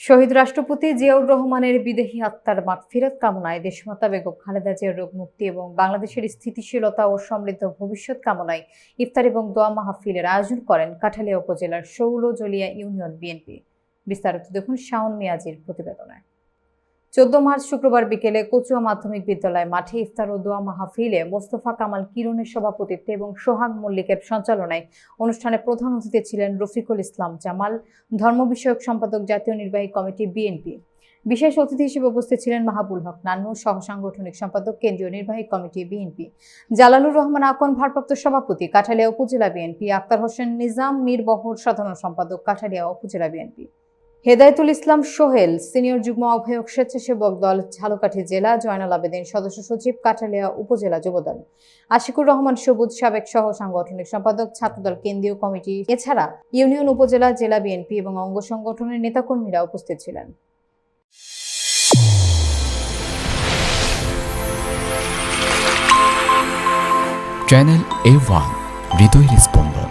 শহীদ রাষ্ট্রপতি জিয়াউর রহমানের বিদেহী আত্মার মাগফিরাত কামনায় দেশমাতা বেগম খালেদা জিয়ার রোগ মুক্তি এবং বাংলাদেশের স্থিতিশীলতা ও সমৃদ্ধ ভবিষ্যৎ কামনায় ইফতার এবং দোয়া মাহফিলের আয়োজন করেন কাঠালিয়া উপজেলার শৌলজলিয়া ইউনিয়ন বিএনপি। বিস্তারিত দেখুন শাওন মিয়াজির প্রতিবেদনায়। চোদ্দ মার্চ শুক্রবার বিকেলে কচুয়া মাধ্যমিক বিদ্যালয় মাঠে ইফতার ও দোয়া মাহফিলে মোস্তফা কামাল কিরণের সভাপতিত্বে এবং সোহাগ মল্লিকের সঞ্চালনায় অনুষ্ঠানে প্রধান অতিথি ছিলেন রফিকুল ইসলাম জামাল, ধর্ম বিষয়ক সম্পাদক জাতীয় নির্বাহী কমিটি বিএনপি। বিশেষ অতিথি হিসেবে উপস্থিত ছিলেন মাহাবুল হক নান্নু সহ সাংগঠনিক সম্পাদক কেন্দ্রীয় নির্বাহী কমিটি বিএনপি। জালালুর রহমান আকন, ভারপ্রাপ্ত সভাপতি, কাঠালিয়া উপজেলা বিএনপি। আক্তার হোসেন নিজাম, মীর বহর, সাধারণ সম্পাদক, কাঠালিয়া উপজেলা বিএনপি। হেদায়েতুল ইসলাম সোহেল, সিনিয়র যুগ্ম আহ্বায়ক স্বেচ্ছাসেবক দল ঝালকাঠি জেলা, জয়নাল আবেদিন সদস্য সচিব কাঠালিয়া উপজেলা যুবদল। আশিকুর রহমান সবুজ সাবেক সহ সাংগঠনিক সম্পাদক, ছাত্রদল কেন্দ্রীয় কমিটি, এছাড়া ইউনিয়ন উপজেলা, জেলা বিএনপি এবং অঙ্গ সংগঠনের নেতাকর্মীরা উপস্থিত ছিলেন। চ্যানেল এ ওয়ান হৃদয়ের স্পন্দন